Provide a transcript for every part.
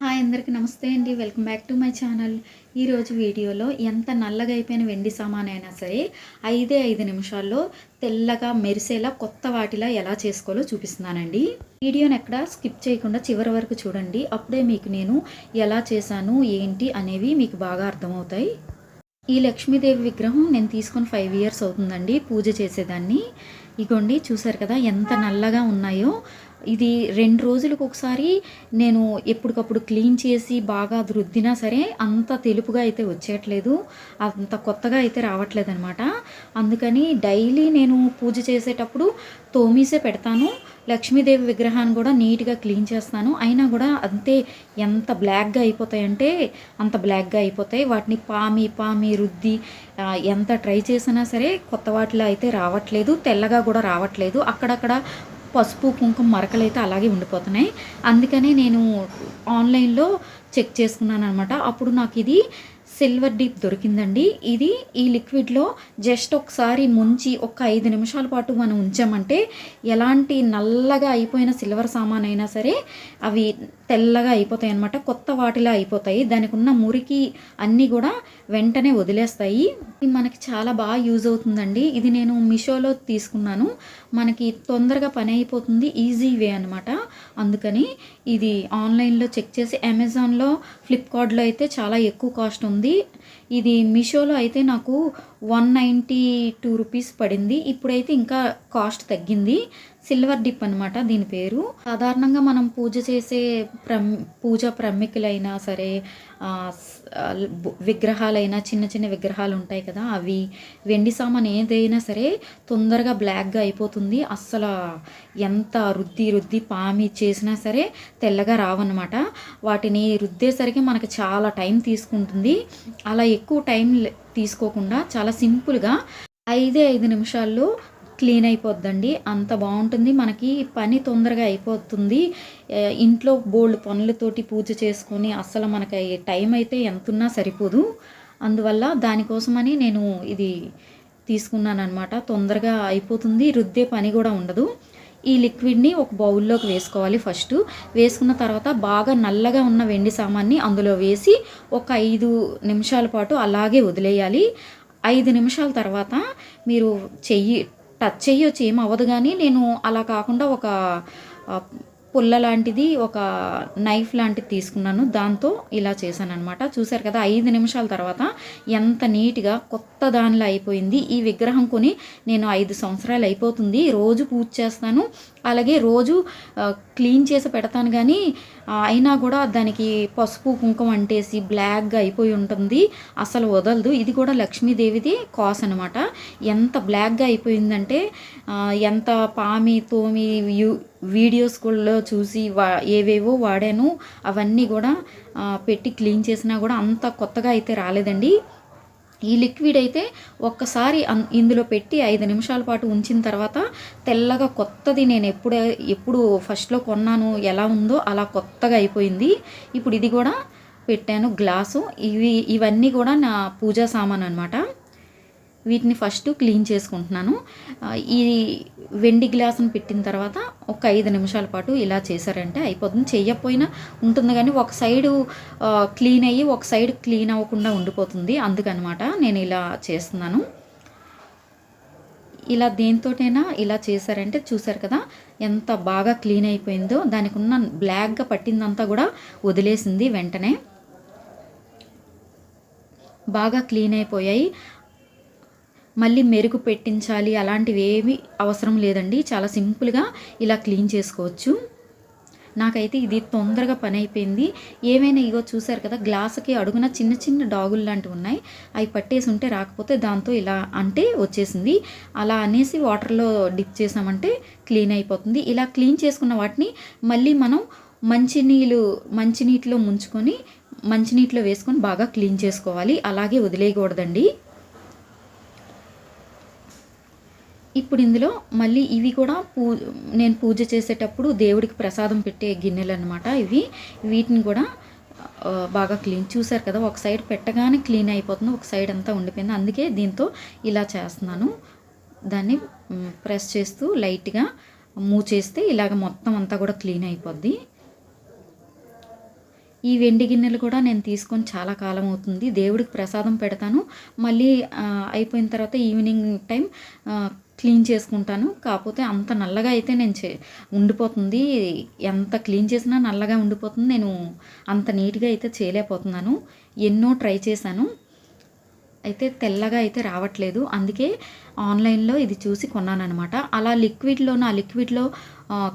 Hi అందరికీ నమస్తే అండి. Welcome back to my channel. ఈరోజు వీడియోలో ఎంత నల్లగా అయిపోయిన వెండి సామాను అయినా సరే ఐదే ఐదు నిమిషాల్లో తెల్లగా మెరిసేలా కొత్త వాటిలా ఎలా చేసుకోవాలో చూపిస్తున్నానండి. వీడియోని ఎక్కడ స్కిప్ చేయకుండా చివరి వరకు చూడండి. అప్పుడే మీకు నేను ఎలా చేశాను ఏంటి అనేవి మీకు బాగా అర్థమవుతాయి. ఈ లక్ష్మీదేవి విగ్రహం నేను తీసుకొని ఫైవ్ ఇయర్స్ అవుతుందండి పూజ చేసేదాన్ని. ఇగోండి చూసారు కదా ఎంత నల్లగా ఉన్నాయో. ఇది రెండు రోజులకు ఒకసారి నేను ఎప్పటికప్పుడు క్లీన్ చేసి బాగా రుద్దినా సరే అంత తెలుపుగా అయితే వచ్చేయట్లేదు. అంత కొత్తగా అయితే రావట్లేదు అనమాట అందుకని డైలీ నేను పూజ చేసేటప్పుడు తోమీసే పెడతాను. లక్ష్మీదేవి విగ్రహాన్ని కూడా నీట్గా క్లీన్ చేస్తాను. అయినా కూడా అంతే ఎంత బ్లాక్గా అయిపోతాయంటే అంత బ్లాక్గా అయిపోతాయి. వాటిని పామి పామి రుద్ది ఎంత ట్రై చేసినా సరే కొత్త వాటిలో అయితే రావట్లేదు. తెల్లగా కూడా రావట్లేదు. అక్కడక్కడ పసుపు కుంకుమ మరకలు అయితే అలాగే ఉండిపోతున్నాయి. అందుకనే నేను ఆన్లైన్లో చెక్ చేసుకున్నాను అనమాట అప్పుడు నాకు ఇది సిల్వర్ డీప్ దొరికిందండి. ఇది ఈ లిక్విడ్లో జస్ట్ ఒకసారి ముంచి ఒక ఐదు నిమిషాల పాటు మనం ఉంచామంటే ఎలాంటి నల్లగా అయిపోయిన సిల్వర్ సామాన్ అయినా సరే అవి తెల్లగా అయిపోతాయి అనమాట కొత్త వాటిలా అయిపోతాయి. దానికి ఉన్న మురికి అన్నీ కూడా వెంటనే వదిలేస్తాయి. ఇది మనకి చాలా బాగా యూజ్ అవుతుందండి. ఇది నేను మీషోలో తీసుకున్నాను. మనకి తొందరగా పని అయిపోతుంది. ఈజీ వే అనమాట అందుకని ఇది ఆన్లైన్లో చెక్ చేసి అమెజాన్లో ఫ్లిప్కార్ట్లో అయితే చాలా ఎక్కువ కాస్ట్ ఉంది. ఇది మీషోలో అయితే నాకు వన్ నైంటీ టూ రూపీస్ పడింది. ఇప్పుడైతే ఇంకా కాస్ట్ తగ్గింది. సిల్వర్ డిప్ అనమాట దీని పేరు. సాధారణంగా మనం పూజ చేసే ప్రమ్ పూజ ప్రమికులైనా సరే విగ్రహాలైనా చిన్న చిన్న విగ్రహాలు ఉంటాయి కదా అవి వెండి సామాన్ ఏదైనా సరే తొందరగా బ్లాక్గా అయిపోతుంది. అస్సలు ఎంత రుద్ది రుద్ది పామి చేసినా సరే తెల్లగా రావన్నమాట. వాటిని రుద్దేసరికి మనకి చాలా టైం తీసుకుంటుంది. అలా ఎక్కువ టైం తీసుకోకుండా చాలా సింపుల్గా ఐదే ఐదు నిమిషాల్లో క్లీన్ అయిపోద్దండి. అంత బాగుంటుంది. మనకి పని తొందరగా అయిపోతుంది. ఇంట్లో బోల్డ్ పనులతోటి పూజ చేసుకొని అస్సలు మనకి టైం అయితే ఎంతున్నా సరిపోదు. అందువల్ల దానికోసమని నేను ఇది తీసుకున్నాను అనమాట తొందరగా అయిపోతుంది. రుద్దే పని కూడా ఉండదు. ఈ లిక్విడ్ని ఒక బౌల్లోకి వేసుకోవాలి ఫస్ట్. వేసుకున్న తర్వాత బాగా నల్లగా ఉన్న వెండి సామాన్ని అందులో వేసి ఒక ఐదు నిమిషాల పాటు అలాగే వదిలేయాలి. ఐదు నిమిషాల తర్వాత మీరు చెయ్యి టచ్ చేయొచ్చు ఏం అవ్వదు కానీ నేను అలా కాకుండా ఒక పుల్ల లాంటిది ఒక నైఫ్ లాంటిది తీసుకున్నాను. దాంతో ఇలా చేశాను అనమాట చూశారు కదా ఐదు నిమిషాల తర్వాత ఎంత నీట్గా కొత్త దానిలో అయిపోయింది. ఈ విగ్రహం కొని నేను ఐదు సంవత్సరాలు అయిపోతుంది. రోజు పూజ చేస్తాను. అలాగే రోజు క్లీన్ చేసి పెడతాను కానీ అయినా కూడా దానికి పసుపు కుంకుమ అంటేసి బ్లాక్గా అయిపోయి ఉంటుంది. అసలు వదలదు. ఇది కూడా లక్ష్మీదేవిది కాస్ అనమాట ఎంత బ్లాక్గా అయిపోయిందంటే ఎంత పామి తోమి వీడియోస్ కూడా చూసి వా ఏవేవో వాడాను అవన్నీ కూడా పెట్టి క్లీన్ చేసినా కూడా అంత కొత్తగా అయితే రాలేదండి. ఈ లిక్విడ్ అయితే ఒక్కసారి ఇందులో పెట్టి ఐదు నిమిషాల పాటు ఉంచిన తర్వాత తెల్లగా కొత్తది నేను ఎప్పుడు ఎప్పుడు ఫస్ట్లో కొన్నాను ఎలా ఉందో అలా కొత్తగా అయిపోయింది. ఇప్పుడు ఇది కూడా పెట్టాను గ్లాసు. ఇవి ఇవన్నీ కూడా నా పూజా సామాన్ అనమాట వీటిని ఫస్ట్ క్లీన్ చేసుకుంటున్నాను. ఈ వెండి గ్లాసును పెట్టిన తర్వాత ఒక ఐదు నిమిషాల పాటు ఇలా చేశారంటే అయిపోతుంది. చెయ్యకపోయినా ఉంటుంది కానీ ఒక సైడు క్లీన్ అయ్యి ఒక సైడ్ క్లీన్ అవ్వకుండా ఉండిపోతుంది. అందుకనమాట నేను ఇలా చేస్తున్నాను. ఇలా దేంతోటైనా ఇలా చేశారంటే చూసారు కదా ఎంత బాగా క్లీన్ అయిపోయిందో. దానికి ఉన్న బ్లాక్గా పట్టిందంతా కూడా వదిలేసింది వెంటనే. బాగా క్లీన్ అయిపోయాయి. మళ్ళీ మెరుగు పెట్టించాలి అలాంటివి ఏమీ అవసరం లేదండి. చాలా సింపుల్గా ఇలా క్లీన్ చేసుకోవచ్చు. నాకైతే ఇది తొందరగా పని అయిపోయింది. ఏమైనా ఇగో చూసారు కదా గ్లాసుకి అడుగున చిన్న చిన్న డాగులు లాంటివి ఉన్నాయి. అవి పట్టేసి ఉంటే రాకపోతే దాంతో ఇలా అంటే వచ్చేసింది. అలా అనేసి వాటర్లో డిప్ చేసామంటే క్లీన్ అయిపోతుంది. ఇలా క్లీన్ చేసుకున్న వాటిని మళ్ళీ మనం మంచినీళ్ళు మంచినీటిలో ముంచుకొని మంచినీటిలో వేసుకొని బాగా క్లీన్ చేసుకోవాలి. అలాగే వదిలేయకూడదండి. ఇప్పుడు ఇందులో మళ్ళీ ఇవి కూడా పూ నేను పూజ చేసేటప్పుడు దేవుడికి ప్రసాదం పెట్టే గిన్నెలు అనమాట ఇవి. వీటిని కూడా బాగా క్లీన్ చూసారు కదా ఒక సైడ్ పెట్టగానే క్లీన్ అయిపోతుంది ఒక సైడ్ అంతా ఉండిపోయింది. అందుకే దీంతో ఇలా చేస్తున్నాను. దాన్ని ప్రెస్ చేస్తూ లైట్గా మూవ్ చేస్తే ఇలాగ మొత్తం అంతా కూడా క్లీన్ అయిపోద్ది. ఈ వెండి గిన్నెలు కూడా నేను తీసుకొని చాలా కాలం అవుతుంది. దేవుడికి ప్రసాదం పెడతాను. మళ్ళీ అయిపోయిన తర్వాత ఈవినింగ్ టైం క్లీన్ చేసుకుంటాను. కాకపోతే అంత నల్లగా అయితే నేను చే ఉండిపోతుంది. ఎంత క్లీన్ చేసినా నల్లగా ఉండిపోతుంది. నేను అంత నీట్గా అయితే చేయలేకపోతున్నాను. ఎన్నో ట్రై చేశాను. అయితే తెల్లగా అయితే రావట్లేదు. అందుకే ఆన్లైన్లో ఇది చూసి కొన్నాను అనమాట అలా లిక్విడ్లో ఆ లిక్విడ్లో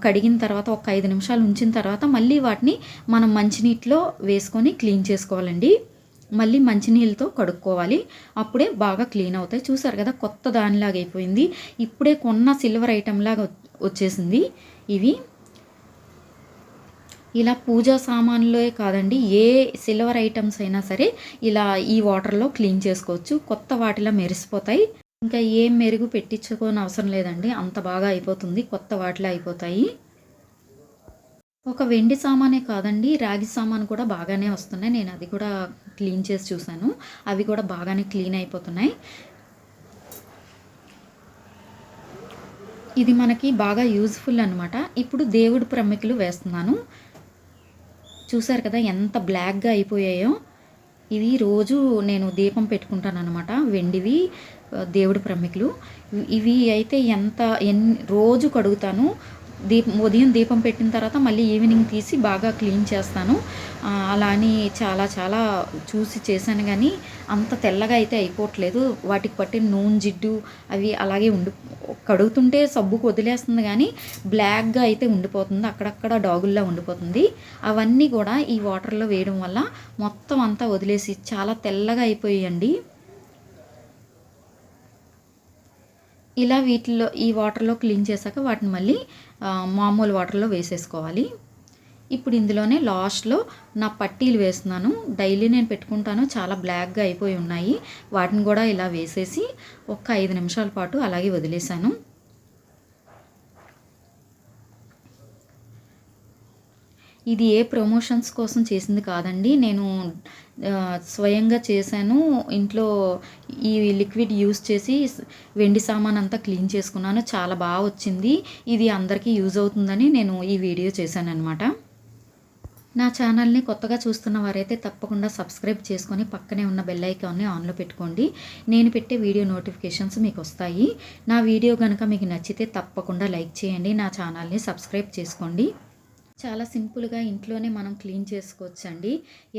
కడిగిన తర్వాత ఒక ఐదు నిమిషాలు ఉంచిన తర్వాత మళ్ళీ వాటిని మనం మంచినీటిలో వేసుకొని క్లీన్ చేసుకోవాలండి. మళ్ళీ మంచినీళ్ళతో కడుక్కోవాలి. అప్పుడే బాగా క్లీన్ అవుతాయి. చూసారు కదా కొత్త దానిలాగా అయిపోయింది. ఇప్పుడే కొన్న సిల్వర్ ఐటెం లాగా వచ్చేసింది. ఇవి ఇలా పూజా సామాన్లే కాదండి. ఏ సిల్వర్ ఐటమ్స్ అయినా సరే ఇలా ఈ వాటర్లో క్లీన్ చేసుకోవచ్చు. కొత్త వాటిలా మెరిసిపోతాయి. ఇంకా ఏం మెరుగు పెట్టించుకోని అవసరం లేదండి. అంత బాగా అయిపోతుంది. కొత్త వాటిలా అయిపోతాయి. ఒక వెండి సామానే కాదండి రాగి సామాన్ కూడా బాగానే వస్తున్నాయి. నేను అది కూడా క్లీన్ చేసి చూశాను. అవి కూడా బాగానే క్లీన్ అయిపోతున్నాయి. ఇది మనకి బాగా యూజ్ఫుల్ అనమాట ఇప్పుడు దేవుడు ప్రమికలు వేస్తున్నాను. చూసారు కదా ఎంత బ్లాక్గా అయిపోయాయో. ఇవి రోజు నేను దీపం పెట్టుకుంటాను అనమాట వెండివి దేవుడు దేవుడి ప్రమికలు ఇవి అయితే ఎంత ఎన్ని రోజు కడుగుతాను. దీపం ఉదయం దీపం పెట్టిన తర్వాత మళ్ళీ ఈవినింగ్ తీసి బాగా క్లీన్ చేస్తాను. అలా అని చాలా చాలా చూసి చేశాను కానీ అంత తెల్లగా అయితే అయిపోవట్లేదు. వాటికి పట్టిన నూనె జిడ్డు అవి అలాగే ఉండి కడుగుతుంటే సబ్బుకు వదిలేస్తుంది కానీ బ్లాక్గా అయితే ఉండిపోతుంది. అక్కడక్కడ డాగుల్లా ఉండిపోతుంది. అవన్నీ కూడా ఈ వాటర్లో వేయడం వల్ల మొత్తం అంతా వదిలేసి చాలా తెల్లగా అయిపోయాయండి. ఇలా వీటిలో ఈ వాటర్లో క్లీన్ చేశాక వాటిని మళ్ళీ మామూలు వాటర్లో వేసేసుకోవాలి. ఇప్పుడు ఇందులోనే లాస్ట్లో నా పట్టీలు వేస్తున్నాను. డైలీ నేను పెట్టుకుంటాను. చాలా బ్లాక్గా అయిపోయి ఉన్నాయి. వాటిని కూడా ఇలా వేసేసి ఒక ఐదు నిమిషాల పాటు అలాగే వదిలేశాను. ఇది ఏ ప్రమోషన్స్ కోసం చేసింది కాదండి. నేను స్వయంగా చేశాను. ఇంట్లో ఈ లిక్విడ్ యూస్ చేసి వెండి సామాన్ అంతా క్లీన్ చేసుకున్నాను. చాలా బాగా వచ్చింది. ఇది అందరికీ యూజ్ అవుతుందని నేను ఈ వీడియో చేశాను అనమాట నా ఛానల్ని కొత్తగా చూస్తున్న వారైతే తప్పకుండా సబ్స్క్రైబ్ చేసుకొని పక్కనే ఉన్న బెల్ ఐకాన్ని ఆన్లో పెట్టుకోండి. నేను పెట్టే వీడియో నోటిఫికేషన్స్ మీకు వస్తాయి. నా వీడియో కనుక మీకు నచ్చితే తప్పకుండా లైక్ చేయండి. నా ఛానల్ని సబ్స్క్రైబ్ చేసుకోండి. చాలా సింపుల్గా ఇంట్లోనే మనం క్లీన్ చేసుకోవచ్చండి.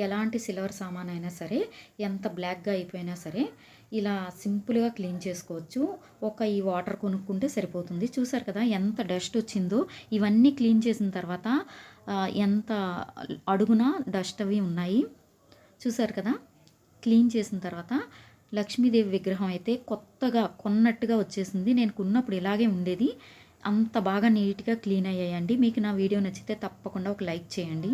ఎలాంటి సిల్వర్ సామాన్ అయినా సరే ఎంత బ్లాక్గా అయిపోయినా సరే ఇలా సింపుల్గా క్లీన్ చేసుకోవచ్చు. ఒక ఈ వాటర్ కొనుక్కుంటే సరిపోతుంది. చూసారు కదా ఎంత డస్ట్ వచ్చిందో. ఇవన్నీ క్లీన్ చేసిన తర్వాత ఎంత అడుగున డస్ట్ అవి ఉన్నాయి. చూసారు కదా క్లీన్ చేసిన తర్వాత లక్ష్మీదేవి విగ్రహం అయితే కొత్తగా కొన్నట్టుగా వచ్చేసింది. నేను కొన్నప్పుడు ఇలాగే ఉండేది. అంత బాగా నీట్గా క్లీన్ అయ్యాయండి. మీకు నా వీడియో నచ్చితే తప్పకుండా ఒక లైక్ చేయండి.